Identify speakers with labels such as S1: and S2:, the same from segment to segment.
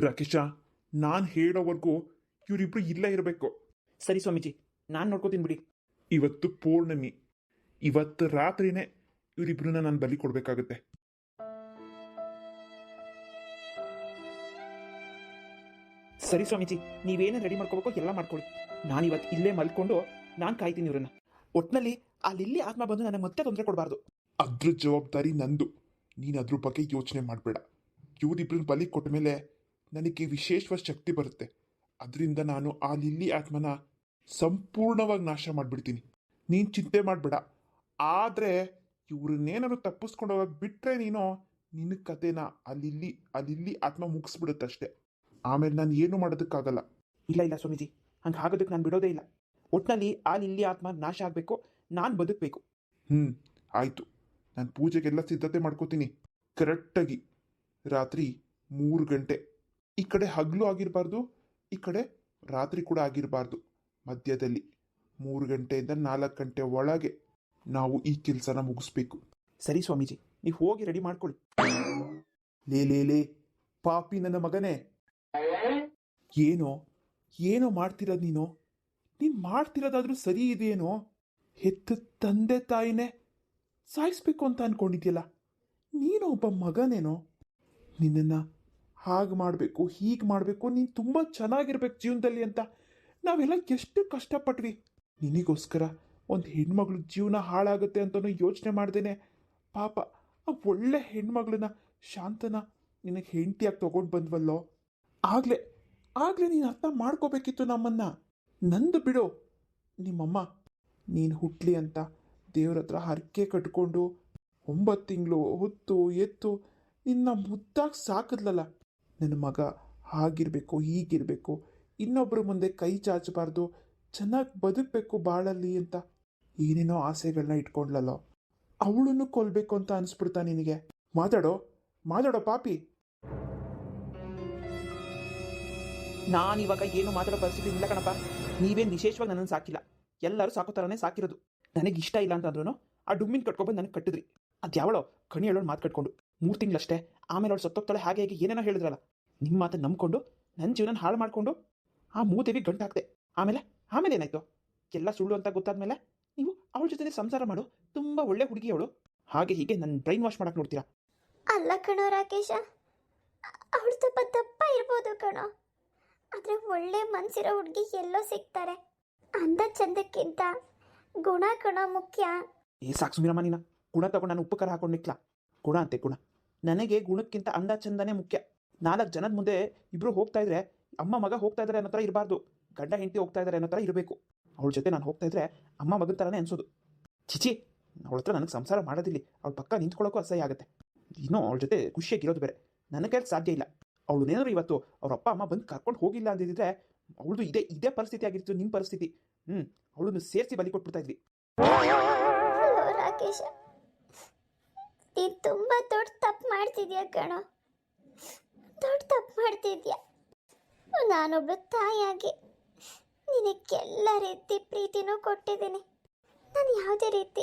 S1: ರಾಕೇಶ ನಾನು ಹೇಳೋವರೆಗೂ ಇವರಿಬ್ರು ಇಲ್ಲೇ ಇರಬೇಕು.
S2: ಸರಿ ಸ್ವಾಮೀಜಿ ನಾನು ನೋಡ್ಕೋತೀನಿ ಬಿಡಿ.
S1: ಇವತ್ತು ಪೂರ್ಣಮಿ. ಇವತ್ತು ರಾತ್ರಿನೇ ಇವರಿಬ್ರನ್ನ ನಾನು ಬಲಿ ಕೊಡಬೇಕಾಗುತ್ತೆ.
S2: ಸರಿ ಸ್ವಾಮೀಜಿ ನೀವೇನೇ ರೆಡಿ ಮಾಡ್ಕೋಬೇಕು ಎಲ್ಲ ಮಾಡ್ಕೊಳ್ಳಿ. ನಾನು ಇವತ್ತು ಇಲ್ಲೇ ಮಲ್ಕೊಂಡು ನಾನು ಕಾಯ್ತೀನಿ ಇವ್ರನ್ನ. ಒಟ್ನಲ್ಲಿ ಆ ಲಿಲ್ಲಿ ಆತ್ಮ ಬಂದು ನನಗೆ ಮತ್ತೆ ತೊಂದರೆ ಕೊಡಬಾರ್ದು.
S1: ಅದ್ರ ಜವಾಬ್ದಾರಿ ನಂದು. ನೀನು ಅದ್ರ ಬಗ್ಗೆ ಯೋಚನೆ ಮಾಡಬೇಡ. ಇವರಿಬ್ರನ್ನ ಬಲಿ ಕೊಟ್ಟ ಮೇಲೆ ನನಗೆ ವಿಶೇಷವಾದ ಶಕ್ತಿ ಬರುತ್ತೆ. ಅದರಿಂದ ನಾನು ಆ ಲಿಲ್ಲಿ ಆತ್ಮನ ಸಂಪೂರ್ಣವಾಗಿ ನಾಶ ಮಾಡಿಬಿಡ್ತೀನಿ. ನೀನು ಚಿಂತೆ ಮಾಡಬೇಡ. ಆದರೆ ಇವ್ರನ್ನೇನಾದ್ರು ತಪ್ಪಿಸ್ಕೊಂಡು ಹೋಗಕ್ಕೆ ಬಿಟ್ಟರೆ ನೀನು ನಿನ್ನ ಕತೆನ ಅಲ್ಲಿಲ್ಲಿ ಅಲ್ಲಿಲ್ಲಿ ಆತ್ಮ ಮುಗಿಸ್ಬಿಡುತ್ತೆ ಅಷ್ಟೇ. ಆಮೇಲೆ ನಾನು ಏನು ಮಾಡೋದಕ್ಕಾಗಲ್ಲ.
S2: ಇಲ್ಲ ಇಲ್ಲ ಸ್ವಾಮೀಜಿ. ಹಂಗೆ ಆಗೋದಕ್ಕೆ ನಾನು ಬಿಡೋದೇ ಇಲ್ಲ. ಒಟ್ಟಿನಲ್ಲಿ ಆ ಲಿಲ್ಲಿ ಆತ್ಮ ನಾಶ ಆಗಬೇಕು. ನಾನು ಬದುಕಬೇಕು.
S1: ಹ್ಞೂ ಆಯಿತು. ನಾನು ಪೂಜೆಗೆಲ್ಲ ಸಿದ್ಧತೆ ಮಾಡ್ಕೋತೀನಿ. ಕರೆಕ್ಟಾಗಿ. ರಾತ್ರಿ ಮೂರು ಗಂಟೆ. ಈ ಕಡೆ ಹಗಲು ಆಗಿರಬಾರ್ದು, ಈ ಕಡೆ ರಾತ್ರಿ ಕೂಡ ಆಗಿರಬಾರ್ದು. ಮಧ್ಯದಲ್ಲಿ ಮೂರು ಗಂಟೆಯಿಂದ ನಾಲ್ಕು ಗಂಟೆ ಒಳಗೆ ನಾವು ಈ ಕೆಲಸನ ಮುಗಿಸ್ಬೇಕು.
S2: ಸರಿ ಸ್ವಾಮೀಜಿ, ನೀವು ಹೋಗಿ ರೆಡಿ ಮಾಡ್ಕೊಳ್ಳಿ.
S1: ಲೇ ಲೇ ಲೇ, ಪಾಪಿ ನನ್ನ ಮಗನೇ. ಏನೋ ಏನೋ ಮಾಡ್ತಿರೋದು ನೀನು? ನೀನು ಮಾಡ್ತಿರೋದಾದ್ರೂ ಸರಿ ಇದೆಯೇನೋ ಹೆತ್ತ ತಂದೆ ತಾಯಿನೇ, ಸಾಯಿಸ್ಬೇಕು ಅಂತ ಅನ್ಕೊಂಡಿದ್ಯಲ್ಲ, ನೀನು ಒಬ್ಬ ಮಗನೇನೋ? ನಿನ್ನನ್ನು ಹಾಗೆ ಮಾಡಬೇಕು, ಹೀಗೆ ಮಾಡಬೇಕು, ನೀನು ತುಂಬ ಚೆನ್ನಾಗಿರ್ಬೇಕು ಜೀವನದಲ್ಲಿ ಅಂತ. ನಾವೆಲ್ಲ ಎಷ್ಟು ಕಷ್ಟಪಟ್ವಿ. ನಿನಗೋಸ್ಕರ ಒಂದು ಹೆಣ್ಮಗಳು ಜೀವನ ಹಾಳಾಗುತ್ತೆ ಅಂತಲೂ ಯೋಚನೆ ಮಾಡ್ದೇನೆ. ಪಾಪ, ಆ ಒಳ್ಳೆ ಹೆಣ್ಮಗಳನ್ನ, ಶಾಂತನ ನಿನಗೆ ಹೆಂಡತಿಯಾಗಿ ತೊಗೊಂಡು ಬಂದ್ವಲ್ಲೋ? ಆಗಲೇ ಆಗಲೇ ನೀನು ಅರ್ಥ ಮಾಡ್ಕೋಬೇಕಿತ್ತು ನಮ್ಮನ್ನು. ನಂದು ಬಿಡು. ನಿಮ್ಮಮ್ಮ, ನೀನು ಹುಟ್ಟಲಿ ಅಂತ ದೇವ್ರ ಹತ್ರ ಹರಕೆ ಕಟ್ಕೊಂಡು ಒಂಬತ್ತು ತಿಂಗಳು ಹೊತ್ತು ಎತ್ತು ನಿನ್ನ ಮುದ್ದಾಗಿ ಸಾಕಿದ್ಲಲ್ಲ. ನನ್ನ ಮಗ ಹಾಗಿರಬೇಕು, ಹೀಗಿರಬೇಕು. ಇನ್ನೊಬ್ಬರ ಮುಂದೆ ಕೈ ಚಾಚಬಾರ್ದು. ಚೆನ್ನಾಗಿ ಬದುಕಬೇಕು ಬಾಳಲ್ಲಿ ಅಂತ ಏನೇನೋ ಆಸೆಗಳನ್ನ ಇಟ್ಕೊಂಡ್ಲಲ್ಲೋ. ಅವಳನ್ನು ಕೊಲ್ಬೇಕು ಅಂತ ಅನಿಸ್ಬಿಡ್ತಾ ನಿನಗೆ? ಮಾತಾಡೋ ಮಾತಾಡೋ ಪಾಪಿ.
S2: ನಾನು ಇವಾಗ ಏನು ಮಾತಾಡೋ ಪರಿಸ್ಥಿತಿ ಇಲ್ಲ ಕಣಪ್ಪ. ನೀವೇನು ವಿಶೇಷವಾಗಿ ನನ್ನನ್ನು ಸಾಕಿಲ್ಲ. ಎಲ್ಲರೂ ಸಾಕೋ ಥರನೇ ಸಾಕಿರೋದು. ನನಗೆ ಇಷ್ಟ ಇಲ್ಲ ಅಂತಂದ್ರೂ ಆ ಡುಮ್ಮಿನ ಕಟ್ಕೊಬಂದು ನನಗೆ ಕಟ್ಟಿದ್ರಿ. ಅದು ಯಾವಳೋ ಕಣಿ ಹೇಳೋಳು ಮಾತು ಕಟ್ಕೊಂಡು. ಮೂರು ತಿಂಗಳಷ್ಟೇ. ಆಮೇಲೆ ಅವಳು ಸತ್ತೋಗ್ತಾಳೆ. ಹಾಗೆ ಹೇಗೆ ಏನೇನೋ ಹೇಳಿದ್ರಲ್ಲ. ನಿಮ್ಮ ಮಾತನ್ನು ನಂಬ್ಕೊಂಡು ನನ್ನ ಜೀವನ ಹಾಳು ಮಾಡಿಕೊಂಡು ಆ ಮೂದೇವಿ ಗಂಟು ಹಾಕ್ದೆ ಆಮೇಲೆ ಆಮೇಲೆ ಏನಾಯ್ತು? ಎಲ್ಲ ಸುಳ್ಳು ಅಂತ ಗೊತ್ತಾದ್ಮೇಲೆ ನೀವು ಅವಳ ಜೊತೆ ಸಂಸಾರ ಮಾಡು. ತುಂಬ ಒಳ್ಳೆ ಹುಡುಗಿ ಅವಳು. ಹಾಗೆ ಹೀಗೆ ನನ್ನ ಬ್ರೈನ್ ವಾಶ್ ಮಾಡಕ್ಕೆ ನೋಡ್ತೀರಾ?
S3: ಅಲ್ಲ ಕಣೋ ರಾಕೇಶ. ಅವಳು ಸ್ವಲ್ಪ ದಪ್ಪ ಇರ್ಬೋದು ಕಣೋ. ಆದರೆ ಒಳ್ಳೆ ಮನ್ಸಿರೋ ಹುಡುಗಿ ಎಲ್ಲೋ ಸಿಗ್ತಾರೆ. ಅಂದ ಚಂದಕ್ಕಿಂತ ಗುಣ ಕಣ ಮುಖ್ಯ.
S2: ಏ ಸಾಕು ಸುಮಿರಮ್ಮ ನೀನ. ಗುಣ ತಗೊಂಡು ನಾನು ಉಪಕಾರ ಹಾಕೊಂಡು ನಿಕ್ಲ. ಗುಣ ಅಂತೆ ಗುಣ. ನನಗೆ ಗುಣಕ್ಕಿಂತ ಅಂದ ಚಂದನೇ ಮುಖ್ಯ. ನಾಲ್ಕು ಜನದ ಮುಂದೆ ಇಬ್ರು ಹೋಗ್ತಾ ಇದ್ರೆ ಅಮ್ಮ ಮಗ ಹೋಗ್ತಾ ಇದ್ದಾರೆ ಅನ್ನೋ ಥರ ಇರಬಾರ್ದು. ಗಂಡ ಹೆಂಡತಿ ಹೋಗ್ತಾ ಇದ್ದಾರೆ ಅನ್ನೋ ಥರ ಇರಬೇಕು. ಅವಳ ಜೊತೆ ನಾನು ಹೋಗ್ತಾ ಇದ್ರೆ ಅಮ್ಮ ಮಗನ ಥರನೇ ಅನ್ಸೋದು. ಚಿಚಿ ಅವಳ ಹತ್ರ ನನಗೆ ಸಂಸಾರ ಮಾಡೋದಿಲ್ಲ ಅವಳ ಪಕ್ಕ ನಿಂತ್ಕೊಳ್ಳೋಕ್ಕೂ ಅಸಹ್ಯ ಆಗುತ್ತೆ. ಇನ್ನೂ ಅವಳ ಜೊತೆ ಖುಷಿಯಾಗಿರೋದು ಬೇರೆ. ನನ್ನ ಕೈಲಿ ಸಾಧ್ಯ ಇಲ್ಲ. ಅವಳು ಏನಾದ್ರು ಇವತ್ತು ಅವ್ರ ಅಪ್ಪ, ಅಮ್ಮ ಬಂದು ಕರ್ಕೊಂಡು ಹೋಗಿಲ್ಲ ಅಂದಿದ್ರೆ ಅವಳದು ಇದೇ ಇದೇ ಪರಿಸ್ಥಿತಿ ಆಗಿರ್ತು ನಿಮ್ಮ ಪರಿಸ್ಥಿತಿ. ಹ್ಞೂ ಅವಳನ್ನು ಸೇರಿಸಿ ಬಲಿ ಕೊಟ್ಬಿಡ್ತಾ ಇದ್ವಿ.
S3: ನೀನು ತುಂಬ ದೊಡ್ಡ ತಪ್ಪು ಮಾಡ್ತಿದ್ಯಾ ಕಣೋ. ದೊಡ್ಡ ತಪ್ಪು ಮಾಡ್ತಿದ್ಯಾ. ನಾನೊಬ್ಬ ತಾಯಿಯಾಗಿ ನಿನಕ್ಕೆಲ್ಲ ರೀತಿ ಪ್ರೀತಿನೂ ಕೊಟ್ಟಿದ್ದೀನಿ. ನಾನು ಯಾವುದೇ ರೀತಿ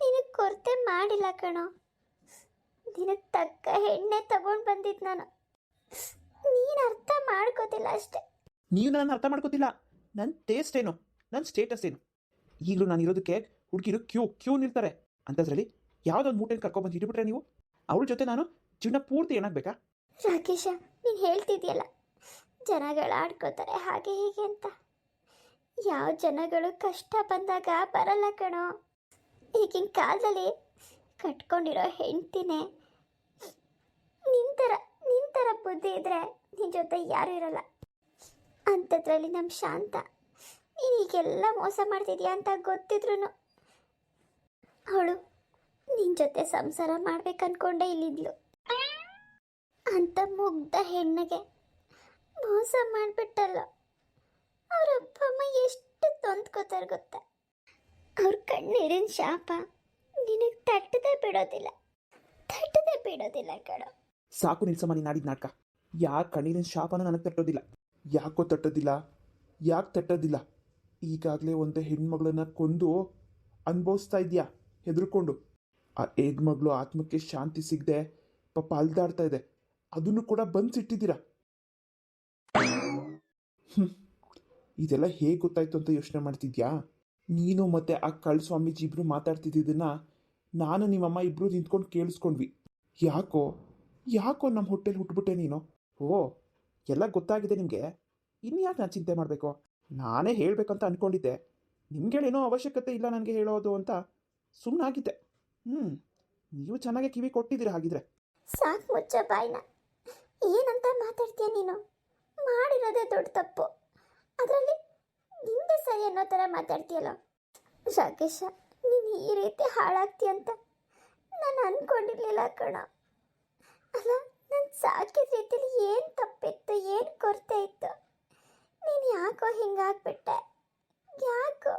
S3: ನಿನಗೆ ಕೊರತೆ ಮಾಡಿಲ್ಲ ಕಣೋ. ನಿನಗೆ ತಕ್ಕ ಹೆಣ್ಣೆ ತಗೊಂಡು ಬಂದಿದ್ದು ನಾನು. ನೀನು ಅರ್ಥ ಮಾಡ್ಕೋತಿಲ್ಲ ಅಷ್ಟೆ.
S2: ನೀವು ನನ್ನ ಅರ್ಥ ಮಾಡ್ಕೋತಿಲ್ಲ. ನನ್ನ ಟೇಸ್ಟ್ ಏನು? ನನ್ನ ಸ್ಟೇಟಸ್ ಏನು? ಈಗಲೂ ನಾನು ಇರೋದಕ್ಕೆ ಹುಡುಗಿರು ಕ್ಯೂ ಕ್ಯೂ ನಿಲ್ತಾರೆ. ಅಂಥದ್ರಲ್ಲಿ ಯಾವುದೊಂದು ಮೂಟೆನ ಕರ್ಕೊಬಂದು ಇಟ್ಬಿಟ್ರೆ ನೀವು? ಅವಳ ಜೊತೆ ನಾನು ಜೀವನ ಪೂರ್ತಿ ಏನಾಗಬೇಕಾ?
S3: ರಾಕೇಶ, ನೀನು ಹೇಳ್ತಿದ್ಯಲ್ಲ, ಜನಗಳು ಆಡ್ಕೋತಾರೆ ಹಾಗೆ ಹೀಗೆ ಅಂತ. ಯಾವ ಜನಗಳು ಕಷ್ಟ ಬಂದಾಗ ಬರಲ್ಲ ಕಣೋ. ಈಗಿನ ಕಾಲದಲ್ಲಿ ಕಟ್ಕೊಂಡಿರೋ ಹೆಂಡ್ತಿನೇ ನಿಂತರ ನಿಂತರ ಬುದ್ಧಿ ಇದ್ರೆ ನಿನ್ನ ಜೊತೆ ಯಾರೂ ಇರಲ್ಲ. ಅಂಥದ್ರಲ್ಲಿ ನಮ್ಮ ಶಾಂತ, ನೀನು ಈಗೆಲ್ಲ ಮೋಸ ಮಾಡ್ತಿದ್ಯಾ ಅಂತ ಗೊತ್ತಿದ್ರು ಅವಳು ನಿನ್ನ ಜೊತೆ ಸಂಸಾರ ಮಾಡ್ಬೇಕನ್ಕೊಂಡೆ ಇಲ್ಲಿದ್ಲು. ಅಂತ ಮುಗ್ಧ ಹೆಣ್ಣಿಗೆ ಮೋಸ ಮಾಡಿಬಿಟ್ಟಲ್ಲ ಅವ್ರ ಅಪ್ಪ ಅಮ್ಮ ಎಷ್ಟು ತೊಂದ್ಕೋತಾರೆ ಗೊತ್ತಾ? ಅವ್ರ ಕಣ್ಣೀರಿನ ಶಾಪ ನಿನಗೆ ತಟ್ಟದೆ ಬಿಡೋದಿಲ್ಲ. ತಟ್ಟದೆ ಬಿಡೋದಿಲ್ಲ ಕಣೋ.
S2: ಸಾಕು ನಿಲ್ಸಮ್ಮ, ನೀನು ಆಡಿದ ನಾಟಕ. ಯಾಕೆ ಕಣ್ಣೀರಿನ ಶಾಪನ ನನಗೆ ತಟ್ಟೋದಿಲ್ಲ.
S1: ಯಾಕೋ ತಟ್ಟೋದಿಲ್ಲ? ಯಾಕೆ ತಟ್ಟೋದಿಲ್ಲ? ಈಗಾಗಲೇ ಒಂದು ಹೆಣ್ಮಗಳನ್ನ ಕೊಂದು ಅನುಭವಿಸ್ತಾ ಇದೆಯಾ? ಹೆದರ್ಕೊಂಡು. ಆ ಹೆಣ್ಮಗಳು ಆತ್ಮಕ್ಕೆ ಶಾಂತಿ ಸಿಗದೆ ಪಾಪ ಅಲ್ದಾಡ್ತಾ ಇದೆ. ಅದನ್ನು ಕೂಡ ಬಂದ್ಸಿಟ್ಟಿದ್ದೀರಾ? ಇದೆಲ್ಲ ಹೇಗೆ ಗೊತ್ತಾಯ್ತು ಅಂತ ಯೋಚನೆ ಮಾಡ್ತಿದ್ಯಾ? ನೀನು ಮತ್ತೆ ಆ ಕಳ್ ಸ್ವಾಮೀಜಿ ಇಬ್ರು ಮಾತಾಡ್ತಿದ್ದಿದ್ದನ್ನ ನಾನು ನಿಮ್ಮಮ್ಮ ಇಬ್ರು ನಿಂತ್ಕೊಂಡು ಕೇಳಿಸ್ಕೊಂಡ್ವಿ. ಯಾಕೋ ಯಾಕೋ ನಮ್ಮ ಹೋಟೆಲ್ ಹುಟ್ಬಿಟ್ಟೆ ನೀನು?
S2: ಓ, ಎಲ್ಲ ಗೊತ್ತಾಗಿದೆ ನಿಮಗೆ? ಇನ್ಯಾಕೆ ನಾನು ಚಿಂತೆ ಮಾಡಬೇಕು? ನಾನೇ ಹೇಳಬೇಕಂತ ಅಂದ್ಕೊಂಡಿದ್ದೆ ಏನೋ ಅವಶ್ಯಕತೆ ಇಲ್ಲ ನನಗೆ ಹೇಳೋದು ಅಂತ ಸುಮ್ಮನಾಗಿದ್ದೆ ಹ್ಞೂ ನೀವು ಚೆನ್ನಾಗಿ ಕಿವಿ ಕೊಟ್ಟಿದ್ದೀರ ಹಾಗಿದ್ರೆ.
S3: ಸಾಕು ಮುಚ್ಚ ಬಾಯ್ನ. ಏನಂತ ಮಾತಾಡ್ತೀಯ ನೀನು? ಮಾಡಿರೋದೇ ದೊಡ್ಡ ತಪ್ಪು. ಅದರಲ್ಲಿ ನಿಂದೆ ಸರಿ ಅನ್ನೋ ಥರ ಮಾತಾಡ್ತೀಯಲ್ಲ? ರಾಕೇಶ ನೀನು ಈ ರೀತಿ ಹಾಳಾಗ್ತೀಯ ಅಂತ ನಾನು ಅನ್ಕೊಂಡಿರ್ಲಿಲ್ಲ ಕಣ. ಅಲ್ಲ ನಾನು ಸಾಕಿದ ರೀತಿಯಲ್ಲಿ ಏನು ತಪ್ಪಿತ್ತು ಏನು ಕೊರತೆ ಇತ್ತು? ನೀನು ಯಾಕೋ ಹಿಂಗಾಗ್ಬಿಟ್ಟೆ? ಯಾಕೋ?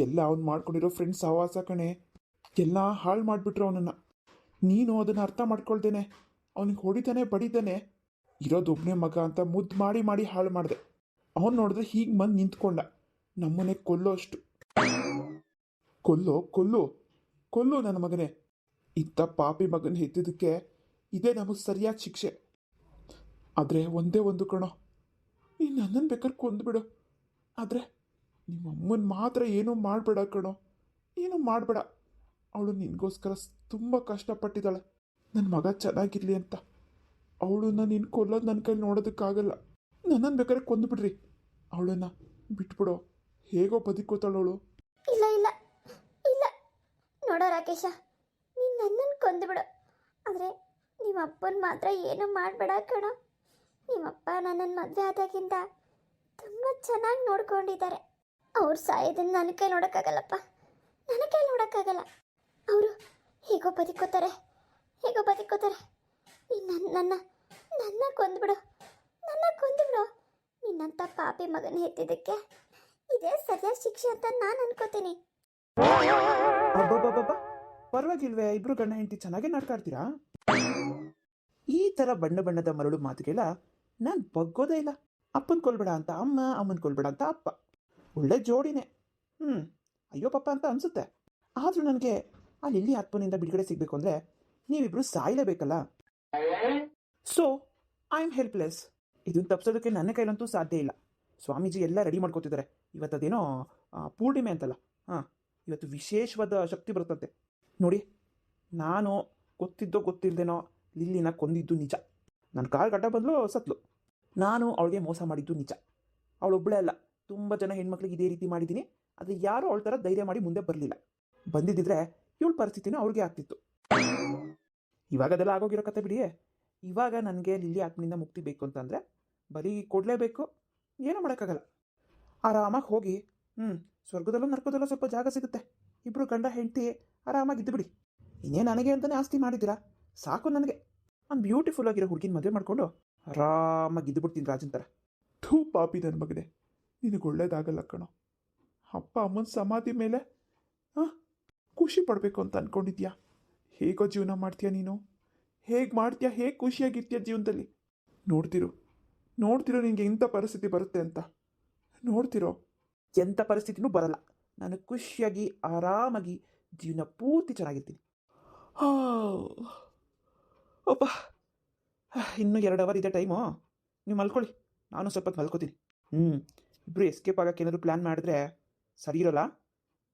S1: ಎಲ್ಲ ಅವ್ನು ಮಾಡ್ಕೊಂಡಿರೋ ಫ್ರೆಂಡ್ಸ್ ಸಹವಾಸ ಕಣೆ. ಎಲ್ಲ ಹಾಳು ಮಾಡಿಬಿಟ್ರು ಅವನನ್ನು. ನೀನು ಅದನ್ನು ಅರ್ಥ ಮಾಡ್ಕೊಳ್ದೇನೆ. ಅವನಿಗೆ ಹೊಡಿತಾನೆ, ಬಡಿತಾನೆ. ಇರೋದೊಬ್ಬನೇ ಮಗ ಅಂತ ಮುದ್ದು ಮಾಡಿ ಮಾಡಿ ಹಾಳು ಮಾಡಿದೆ. ಅವನು ನೋಡಿದ್ರೆ ಹೀಗೆ ಬಂದು ನಿಂತ್ಕೊಂಡ. ನಮ್ಮನೆ ಕೊಲ್ಲೋ ಅಷ್ಟು. ಕೊಲ್ಲೋ, ಕೊಲ್ಲು ಕೊಲ್ಲು ನನ್ನ ಮಗನೇ. ಇಂಥ ಪಾಪಿ ಮಗನ ಹೆತ್ತಿದ್ದಕ್ಕೆ ಇದೇ ನಮಗೆ ಸರಿಯಾದ ಶಿಕ್ಷೆ. ಆದರೆ ಒಂದೇ ಒಂದು ಕಣೋ. ನೀನು ನನ್ನನ್ನು ಬೇಕಾದ್ರೆ ಕೊಂದುಬಿಡು ಆದರೆ ನಿಮ್ಮ ಅಮ್ಮನ ಮಾತ್ರ ಏನೂ ಮಾಡಬೇಡ ಕಣೋ. ಏನೂ ಮಾಡಬೇಡ. ಅವಳು ನಿನಗೋಸ್ಕರ ತುಂಬ ಕಷ್ಟಪಟ್ಟಿದ್ದಾಳೆ. ನನ್ನ ಮಗ ಚೆನ್ನಾಗಿರಲಿ ಅಂತ. ಅವಳನ್ನ ನೀನು ಕೊಲ್ಲೋದು ನನ್ನ ಕೈಲಿ ನೋಡೋದಕ್ಕಾಗಲ್ಲ. ನನ್ನನ್ನು ಬೇಕಾದ್ರೆ ಕೊಂದುಬಿಡ್ರಿ ಅವಳನ್ನ ಬಿಟ್ಬಿಡೋ. ಹೇಗೋ ಬದುಕೋತಾಳವಳು
S3: ಇಲ್ಲ ಇಲ್ಲ ಇಲ್ಲ. ನೋಡೋ ರಾಕೇಶ, ನೀನು ನನ್ನನ್ನು ಕೊಂದುಬಿಡು ಆದರೆ ನಿಮ್ಮ ಅಪ್ಪನ ಮಾತ್ರ ಏನು ಮಾಡಬೇಡ ಕಣ. ನಿಮ್ಮಪ್ಪ ನನ್ನನ್ನು ಮದುವೆ ಆದಾಗಿಂದ ತುಂಬ ಚೆನ್ನಾಗಿ ನೋಡ್ಕೊಂಡಿದ್ದಾರೆ. ಅವ್ರು ಸಾಯೋದನ್ನು ನನ್ನ ಕೈ ನೋಡೋಕ್ಕಾಗಲ್ಲಪ್ಪ. ನನ್ನ ಕೈ ನೋಡೋಕ್ಕಾಗಲ್ಲ. ಅವರು ಹೇಗೋ ಬದುಕೋತಾರೆ ಹೇಗೋ ಬದುಕೋತಾರೆ ನೀನು, ನನ್ನ ನನ್ನ ನನ್ನ ಕೊಂದುಬಿಡು, ನನ್ನ ಕೊಂದ್ಬಿಡು. ನಿನ್ನಂಥ ಪಾಪಿ ಮಗನ ಹೆತ್ತಿದ್ದಕ್ಕೆ ಇದೇ ಸರಿಯಾದ ಶಿಕ್ಷೆ ಅಂತ ನಾನು ಅನ್ಕೋತೀನಿ.
S2: ಪರವಾಗಿಲ್ವೇ, ಇಬ್ರು ಗಂಡ ಹೆಂಡತಿ ಚೆನ್ನಾಗೇ ನಾಡ್ಕಾಡ್ತೀರಾ ಈ ಥರ ಬಣ್ಣ ಬಣ್ಣದ ಮರಳು ಮಾತುಗೆಲ್ಲ ನಾನು ಬಗ್ಗೋದೇ ಇಲ್ಲ. ಅಪ್ಪನ ಕೊಲ್ಬೇಡ ಅಂತ ಅಮ್ಮ, ಅಮ್ಮನ ಕೊಲ್ಬೇಡ ಅಂತ ಅಪ್ಪ. ಒಳ್ಳೆ ಜೋಡಿನೇ. ಹ್ಞೂ ಅಯ್ಯೋ ಪಪ್ಪ ಅಂತ ಅನಿಸುತ್ತೆ. ಆದರೂ ನನಗೆ ಆ ಲಿಲ್ಲಿ ಆತ್ಮನಿಂದ ಬಿಡುಗಡೆ ಸಿಗಬೇಕು ಅಂದರೆ ನೀವಿಬ್ರು ಸಾಯಲೇಬೇಕಲ್ಲ. ಸೊ ಐ ಆಮ್ ಹೆಲ್ಪ್ಲೆಸ್ ಇದನ್ನು ತಪ್ಪಿಸೋದಕ್ಕೆ ನನ್ನ ಕೈಲಂತೂ ಸಾಧ್ಯ ಇಲ್ಲ. ಸ್ವಾಮೀಜಿ ಎಲ್ಲ ರೆಡಿ ಮಾಡ್ಕೋತಿದ್ದಾರೆ. ಇವತ್ತು ಅದೇನೋ ಪೂರ್ಣಿಮೆ ಅಂತಲ್ಲ. ಹಾಂ, ಇವತ್ತು ವಿಶೇಷವಾದ ಶಕ್ತಿ ಬರುತ್ತಂತೆ. ನೋಡಿ, ನಾನು ಗೊತ್ತಿದ್ದೋ ಗೊತ್ತಿಲ್ಲದೇನೋ ಲಿಲ್ಲಿನ ಕೊಂದಿದ್ದು ನಿಜ. ನನ್ನ ಕಾಲು ಗಡ್ಡ ಬದಲು ಸತ್ಲು. ನಾನು ಅವಳಿಗೆ ಮೋಸ ಮಾಡಿದ್ದು ನಿಜ. ಅವಳೊಬ್ಬಳೇ ಅಲ್ಲ. ತುಂಬ ಜನ ಹೆಣ್ಮಕ್ಳಿಗೆ ಇದೇ ರೀತಿ ಮಾಡಿದ್ದೀನಿ. ಆದರೆ ಯಾರೂ ಅವಳ ಥರ ಧೈರ್ಯ ಮಾಡಿ ಮುಂದೆ ಬರಲಿಲ್ಲ. ಬಂದಿದ್ದಿದ್ರೆ ಇವಳ ಪರಿಸ್ಥಿತಿನೂ ಅವ್ರಿಗೆ ಆಗ್ತಿತ್ತು. ಇವಾಗ ಅದೆಲ್ಲ ಆಗೋಗಿರೋ ಕತೆ ಬಿಡಿ ಇವಾಗ ನನಗೆ ಲಿಲ್ಲಿ ಆತ್ಮನಿಂದ ಮುಕ್ತಿ ಬೇಕು ಅಂತಂದರೆ ಬರೀ ಕೊಡಲೇಬೇಕು, ಏನೂ ಮಾಡೋಕ್ಕಾಗಲ್ಲ. ಆರಾಮಾಗಿ ಹೋಗಿ ಹ್ಞೂ ಸ್ವರ್ಗದಲ್ಲೂ ನರ್ಕದಲ್ಲೂ ಸ್ವಲ್ಪ ಜಾಗ ಸಿಗುತ್ತೆ. ಇಬ್ಬರು ಗಂಡ ಹೆಂಡತಿ, ಆರಾಮಾಗಿ ಇದ್ದುಬಿಡಿ. ಇನ್ನೇ ನನಗೆ ಅಂತಲೇ ಆಸ್ತಿ ಮಾಡಿದ್ದೀರಾ? ಸಾಕು ನನಗೆ. ಒಂದು ಬ್ಯೂಟಿಫುಲ್ ಆಗಿರೋ ಹುಡುಗಿನ ಮದುವೆ ಮಾಡಿಕೊಂಡು ಆರಾಮಾಗಿ ಬಿಡ್ತೀನಿ ರಾಜನ್ ಥರ
S1: ಥೂ ಪಾಪಿ ನನ್ನ ಮಗನೇ. ನಿನಗೆ ಒಳ್ಳೇದಾಗಲ್ಲ ಕಣೋ. ಅಪ್ಪ ಅಮ್ಮನ ಸಮಾಧಿ ಮೇಲೆ, ಹಾಂ? ಖುಷಿ ಪಡಬೇಕು ಅಂತ ಅಂದ್ಕೊಂಡಿದ್ಯಾ ಹೇಗೋ ಜೀವನ ಮಾಡ್ತೀಯ ನೀನು? ಹೇಗೆ ಮಾಡ್ತೀಯ? ಹೇಗೆ ಖುಷಿಯಾಗಿರ್ತೀಯ ಜೀವನದಲ್ಲಿ? ನೋಡ್ತಿರು. ನೋಡ್ತಿರೋ ನಿನಗೆ ಇಂಥ ಪರಿಸ್ಥಿತಿ ಬರುತ್ತೆ ಅಂತ. ನೋಡ್ತಿರೋ.
S2: ಎಂಥ ಪರಿಸ್ಥಿತಿನೂ ಬರಲ್ಲ. ನಾನು ಖುಷಿಯಾಗಿ, ಆರಾಮಾಗಿ ಜೀವನ ಪೂರ್ತಿ ಚೆನ್ನಾಗಿರ್ತೀನಿ. ಒಪ್ಪ ಇನ್ನೂ ಎರಡು ಅವರ್ ಇದೆ ಟೈಮು. ನೀವು ಮಲ್ಕೊಳ್ಳಿ. ನಾನು ಸ್ವಲ್ಪ ಮಲ್ಕೋತೀನಿ. ಹ್ಞೂ ಇಬ್ಬರು ಎಸ್ಕೇಪ್ ಆಗೋಕ್ಕೆ ಏನಾದರೂ ಪ್ಲ್ಯಾನ್ ಮಾಡಿದ್ರೆ ಸರಿ ಇರೋಲ್ಲ?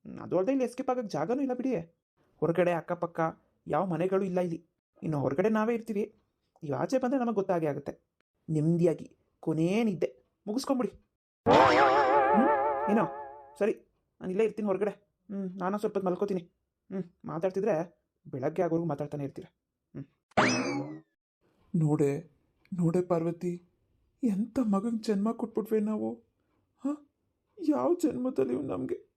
S2: ಅದು ಅಲ್ಲದೆ ಇಲ್ಲಿ ಎಸ್ಕೇಪ್ ಆಗೋಕ್ಕೆ ಜಾಗನೂ ಇಲ್ಲ ಬಿಡಿ. ಹೊರಗಡೆ ಅಕ್ಕಪಕ್ಕ ಯಾವ ಮನೆಗಳು ಇಲ್ಲ ಇಲ್ಲಿ. ಇನ್ನು ಹೊರಗಡೆ ನಾವೇ ಇರ್ತೀವಿ. ಈ ಆಚೆ ಬಂದರೆ ನಮಗೆ ಗೊತ್ತಾಗೇ ಆಗುತ್ತೆ. ನೆಮ್ಮದಿಯಾಗಿ ಕೊನೇನಿದ್ದೆ ಮುಗಿಸ್ಕೊಂಬಿಡಿ. ಹ್ಞೂ ಏನೋ? ಸರಿ, ನಾನು ಇಲ್ಲೇ ಇರ್ತೀನಿ ಹೊರಗಡೆ. ಹ್ಞೂ ನಾನು ಸ್ವಲ್ಪ ಮಲ್ಕೋತೀನಿ. ಹ್ಞೂ ಮಾತಾಡ್ತಿದ್ರೆ ಬೆಳಗ್ಗೆ ಆಗೋರ್ಗು ಮಾತಾಡ್ತಾನೆ ಇರ್ತೀರ.
S1: ನೋಡೆ ನೋಡೆ ಪಾರ್ವತಿ ಎಂಥ ಮಗಂಗೆ ಜನ್ಮ ಕೊಟ್ಬಿಟ್ವಿ ನಾವು? ಹಾಂ? ಯಾವ ಜನ್ಮದಲ್ಲಿ ನಮಗೆ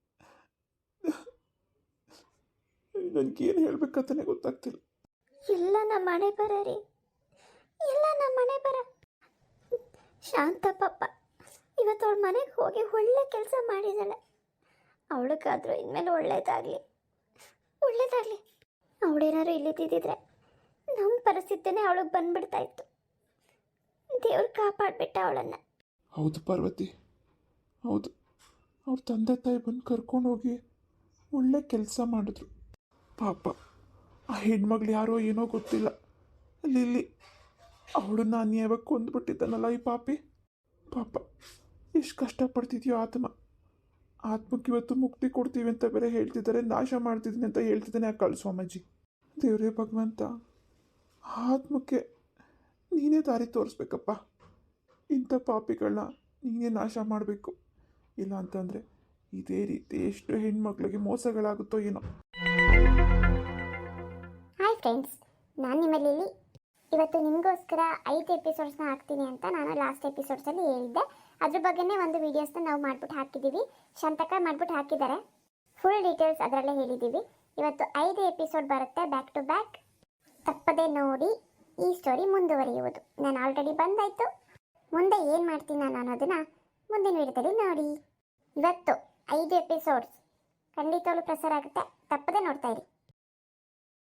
S1: ನನಗೇನು ಹೇಳ್ಬೇಕಂತಾನೆ ಗೊತ್ತಾಗ್ತಿಲ್ಲ.
S3: ಎಲ್ಲ ನಮ್ಮ ಮನೆ ಬರ ರೀ. ಎಲ್ಲ ನಮ್ಮ ಮನೆ ಬರ. ಶಾಂತ ಪಾಪ ಇವತ್ತು ಅವಳ ಮನೆಗೆ ಹೋಗಿ ಒಳ್ಳೆ ಕೆಲಸ ಮಾಡಿದಾಳೆ. ಅವಳಿಗಾದ್ರೂ ಇನ್ಮೇಲೆ ಒಳ್ಳೇದಾಗಲಿ. ಒಳ್ಳೇದಾಗಲಿ. ಅವಳೇನಾದ್ರು ಇಲ್ಲಿದ್ದಿದ್ರೆ ನಮ್ಮ ಪರಿಸ್ಥಿತಿನೇ ಅವಳಿಗೆ ಬಂದ್ಬಿಡ್ತಾ ಇತ್ತು. ದೇವ್ರು ಕಾಪಾಡ್ಬಿಟ್ಟ ಅವಳನ್ನು.
S1: ಹೌದು ಪಾರ್ವತಿ. ಹೌದು. ಅವ್ರ ತಂದೆ ತಾಯಿ ಬಂದು ಕರ್ಕೊಂಡೋಗಿ ಒಳ್ಳೆ ಕೆಲಸ ಮಾಡಿದ್ರು. ಪಾಪ, ಆ ಹೆಣ್ಮಗಳು ಯಾರೋ ಏನೋ ಗೊತ್ತಿಲ್ಲ. ಲಿಲ್ಲಿ ನಾನು ಅನ್ಯಾಯವಾಗಿ ಕೊಂದ್ಬಿಟ್ಟಿದ್ದಾನಲ್ಲ ಈ ಪಾಪಿ. ಪಾಪ, ಎಷ್ಟು ಕಷ್ಟಪಡ್ತಿದ್ಯೋ ಆತ್ಮ. ಆತ್ಮಕ್ಕೆ ಇವತ್ತು ಮುಕ್ತಿ ಕೊಡ್ತೀವಿ ಅಂತ ಬೇರೆ ಹೇಳ್ತಿದ್ದಾರೆ, ನಾಶ ಮಾಡ್ತಿದ್ದೀನಿ ಅಂತ ಹೇಳ್ತಿದ್ದಾನೆ ಆ ಕಳು ಸ್ವಾಮೀಜಿ. ದೇವರೇ ಭಗವಂತ, ಆತ್ಮಕ್ಕೆ ನೀನೇ ದಾರಿ ತೋರಿಸ್ಬೇಕಪ್ಪ. ಇಂಥ ಪಾಪಿಗಳನ್ನ ನೀನೇ ನಾಶ ಮಾಡಬೇಕು. ಇಲ್ಲ ಅಂತಂದರೆ ಇದೇ ರೀತಿ ಎಷ್ಟು ಹೆಣ್ಮಕ್ಳಿಗೆ ಮೋಸಗಳಾಗುತ್ತೋ ಏನೋ.
S4: ಹಾಯ್ ಫ್ರೆಂಡ್ಸ್, ನಾನು ನಿಮ್ಮ ಲಿಲಿ ಇವತ್ತು ನಿಮಗೋಸ್ಕರ ಐದು ಎಪಿಸೋಡ್ಸ್ನ ಹಾಕ್ತೀನಿ ಅಂತ ನಾನು ಲಾಸ್ಟ್ ಎಪಿಸೋಡ್ಸಲ್ಲಿ ಹೇಳಿದ್ದೆ. ಅದ್ರ ಬಗ್ಗೆನೇ ಒಂದು ವೀಡಿಯೋಸ್ನ ನಾವು ಮಾಡ್ಬಿಟ್ಟು ಹಾಕಿದ್ದೀವಿ. ಶಾಂತಕ ಮಾಡ್ಬಿಟ್ಟು ಹಾಕಿದ್ದಾರೆ. ಫುಲ್ ಡೀಟೇಲ್ಸ್ ಅದರಲ್ಲೇ ಹೇಳಿದ್ದೀವಿ. ಇವತ್ತು ಐದು ಎಪಿಸೋಡ್ ಬರುತ್ತೆ ಬ್ಯಾಕ್ ಟು ಬ್ಯಾಕ್ ತಪ್ಪದೆ ನೋಡಿ ಈ ಸ್ಟೋರಿ ಮುಂದುವರಿಯುವುದು. ನಾನು ಆಲ್ರೆಡಿ ಬಂದಾಯಿತು. ಮುಂದೆ ಏನು ಮಾಡ್ತೀನಿ ನಾನು ಅನ್ನೋದನ್ನು ಮುಂದಿನ ವಿಡಿಯೋದಲ್ಲಿ ನೋಡಿ. ಇವತ್ತು ಐದು ಎಪಿಸೋಡ್ಸ್ ಖಂಡಿತವಾಗ್ಲೂ ಪ್ರಸಾರ ಆಗುತ್ತೆ. ತಪ್ಪದೆ ನೋಡ್ತಾ ಇರಿ.